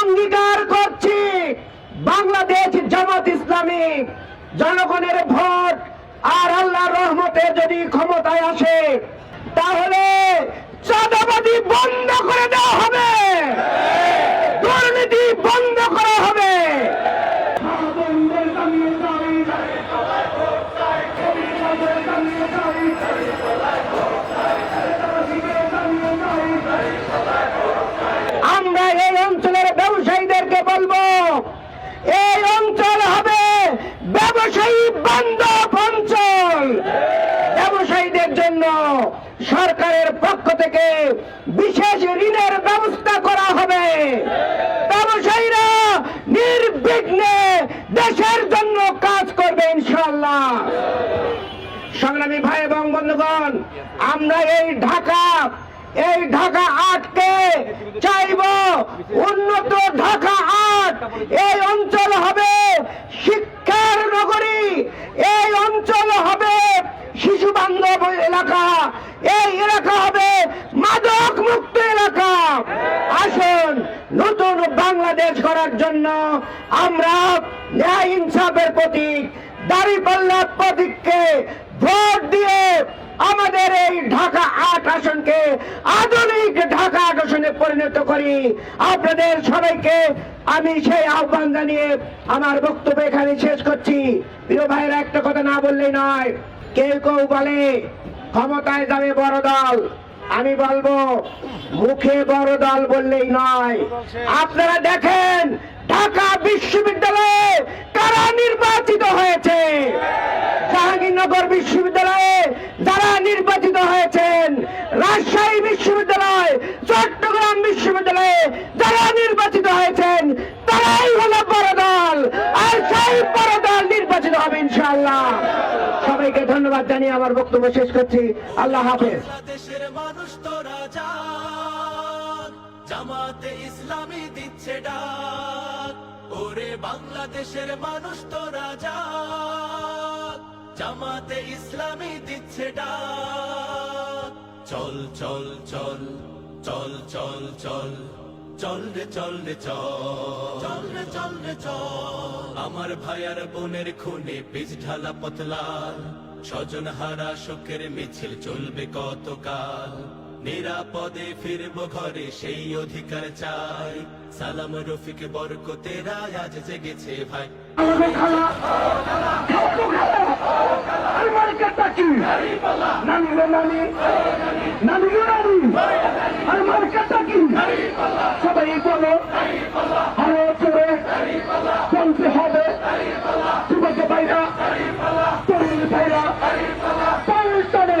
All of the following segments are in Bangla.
অঙ্গীকার করছি। বাংলাদেশ জামাত ইসলামী জনগণের ভোট আর আল্লাহর রহমতে যদি ক্ষমতায় আসে, তাহলে চাঁদাবাদী বন্ধ করে দেওয়া হবে। দুর্নীতি বন্ধ করা হবে আমরা এই অঞ্চলের ব্যবসায়ীদেরকে বলব এই অঞ্চল হবে ব্যবসায়ী বান্ধব অঞ্চল ব্যবসায়ীদের জন্য সরকারের পক্ষ থেকে বিশেষ ঋণের ব্যবস্থা করা হবে ব্যবসায়ীরা নির্বিঘ্নে দেশের জন্য কাজ করবে ইনশাল্লাহ সংগ্রামী ভাই এবং বন্ধুগণ, আমরা এই ঢাকা এই ঢাকা আটকে চাইব, উন্নত ঢাকা আট, এই অঞ্চল হবে শিক্ষার নগরী, এই অঞ্চল হবে শিশু বান্ধব এলাকা, এই এলাকা হবে মাদক মুক্ত এলাকা। আসুন। নতুন বাংলাদেশ করার জন্য আমরা ন্যায় ইনসাফের প্রতীক দাঁড়িপাল্লার প্রতীককে ভোট দিয়ে আমাদের এই ঢাকা আট আসনকে আধুনিক ঢাকা আট আসনে পরিণত করি। আপনাদের সবাইকে আমি সেই আহ্বান জানিয়ে আমার বক্তব্য এখানে শেষ করছি। প্রিয় ভাইয়েরা, একটা কথা না বললেই নয়, কেউ কেউ বলে ক্ষমতায় যাবে বড় দল। আমি বলব, মুখে বড় দল বললেই নয়। আপনারা দেখেন, ঢাকা বিশ্ববিদ্যালয়ে কারা নির্বাচিত হয়েছে? জাহাঙ্গীরনগর বিশ্ববিদ্যালয়ে যারা নির্বাচিত হয়েছেন, রাজশাহী বিশ্ববিদ্যালয়, চট্টগ্রাম বিশ্ববিদ্যালয়ে যারা নির্বাচিত হয়েছেন, তারাই হলো বড় দল। আর সেই বড় দল নির্বাচিত হবে ইনশাআল্লাহ। সবাইকে ধন্যবাদ জানিয়ে আমার বক্তব্য শেষ করছি। আল্লাহ হাফেজ। বাংলাদেশের মানুষ তো জামাতে ইসলামী দিচ্ছে ডাক। ওরে বাংলাদেশের মানুষ তো রাজা, জামাতে ইসলামী দিচ্ছে ডাক। চল চল চল চল চল চল। চল রে চল রে চল চল রে চল রে চল আমার ভাইয়ার বোনের খুনে পিছ ঢালা পতলাল স্বজন হারা শোকের মিছিল চলবে কতকাল নিরাপদে ফিরব ঘরে সেই অধিকার চাই সালাম রফিক বরকতেরা আজ জেগেছে ভাই নানি নানি নানি নানি আর মার্কেটটা কি সবাই বলো আরও চড়ে চলতে হবে যুবক ভাইরা তরুণ ভাইরা পাল্টানে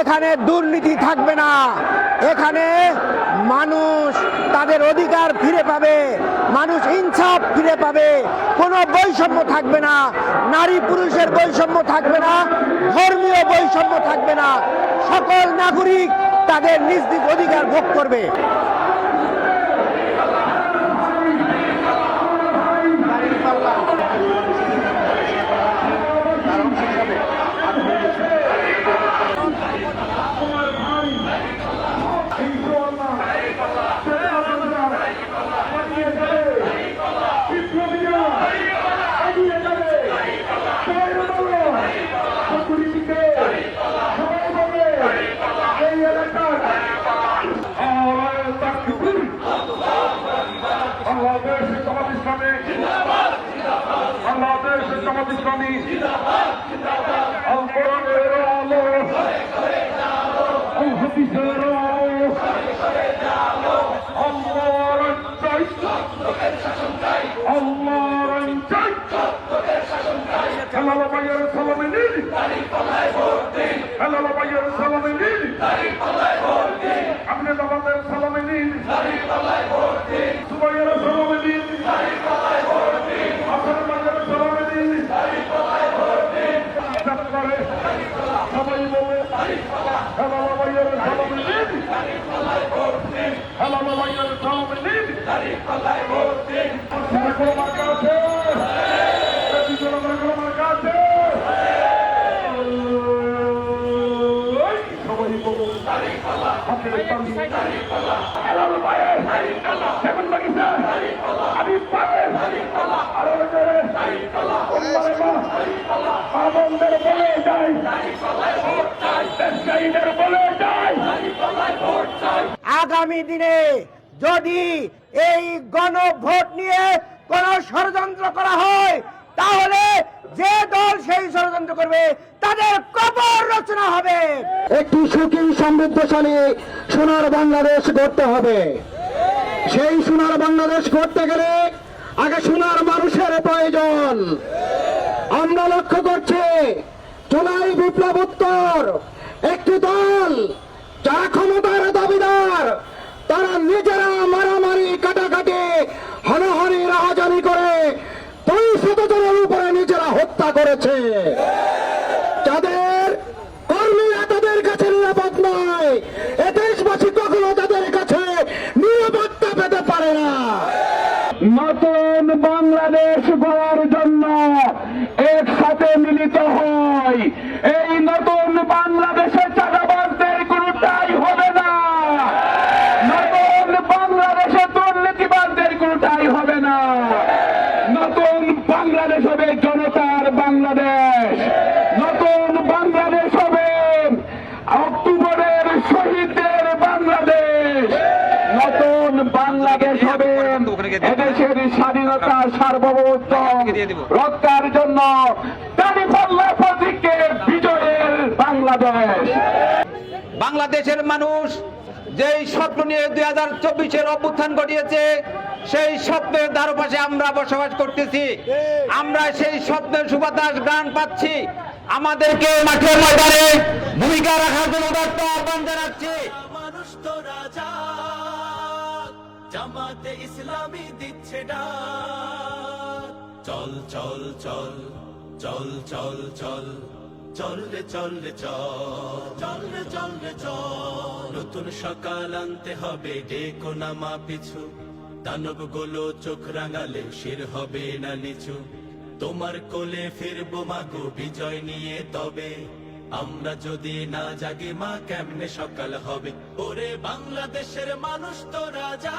এখানে দুর্নীতি থাকবে না। এখানে মানুষ তাদের অধিকার ফিরে পাবে, মানুষ ইনসাফ ফিরে পাবে, কোনো বৈষম্য থাকবে না, নারী পুরুষের বৈষম্য থাকবে না, ধর্মীয় বৈষম্য থাকবে না। সকল নাগরিক তাদের নিজ নিজ অধিকার ভোগ করবে বাংলাদেশ জামাত ইসলামী বাংলাদেশ জামাত ইসলামী আল কোরআনের আলো আল হাদিসের আলো আল্লাহর চাই আল্লাহর চাই হেলাল ভাইয়ের সালামে নিন হেলাল ভাইয়ের সালামে নিন আপনি দাদাদের সালামে নিন পাল্লায় ভোট দিন। কোনো মার্কা আছে বিজয় কোনো মার্কা আছে ওই, সবাই বলুন দাঁড়িয়ে পাল্লা হাতের তালি আগামী দিনে যদি এই গণভোট নিয়ে কোন ষড়যন্ত্র করা হয়, তাহলে যে দল সেই ষড়যন্ত্র করবে, তাদের কবর রচনা হবে। একটি সুখী, সমৃদ্ধশালী সোনার বাংলাদেশ গড়তে হবে। সেই সোনার বাংলাদেশ গড়তে গেলে আগে সোনার মানুষের প্রয়োজন। আমরা লক্ষ্য করছি, জুলাই বিপ্লব উত্তর, একটি দল যারা ক্ষমতার দাবিদার তারা নিজেরা মারামারি, কাটাকাটি, হনহনি, রাহাজানি করে দুই শত জনের উপরে নিজেরা হত্যা করেছে। যাদের কর্মীরা তাদের কাছে নিরাপদ নয়, এ কখনো তাদের কাছে নিরাপত্তা পেতে পারে না। নতুন বাংলাদেশ গড়ার জন্য একসাথে মিলিত হয়। এই নতুন বাংলাদেশে চাঁদাবাজদের কোনটাই হবে না নতুন বাংলাদেশে দুর্নীতিবাদদের কোনটাই হবে না নতুন বাংলাদেশ হবে জনতার বাংলাদেশ নতুন বাংলাদেশ হবে অক্টোবরের শহীদদের বাংলাদেশ নতুন বাংলাদেশ হবে এদেশের স্বাধীনতা সার্বভৌমত্ব রক্ষার জন্য প্রতীকের বিজয়ের বাংলাদেশ। বাংলাদেশের মানুষ যেই স্বপ্ন নিয়ে দুই হাজার চব্বিশের অভ্যুত্থান ঘটিয়েছে সেই স্বপ্নের দ্বারপাশে আমরা বসবাস করতেছি। আমরা সেই স্বপ্নের সুবাতাস গান পাচ্ছি। আমাদেরকে মাঠের ময়দানে ভূমিকা রাখার জন্য ইসলামী দিচ্ছে চল চল চল চল চল চল চল রে চল রে, চল চল রে, চল নতুন সকাল আনতে হবে, ডেকো নামা পিছু। দানবগুলো চোখ রাঙালে শির হবে না নিচু। তোমার কোলে ফিরবো মাগো বিজয় নিয়ে তবে। আমরা যদি না জাগি মা, কেমনে সকাল হবে? ওরে বাংলাদেশের মানুষ তো রাজা।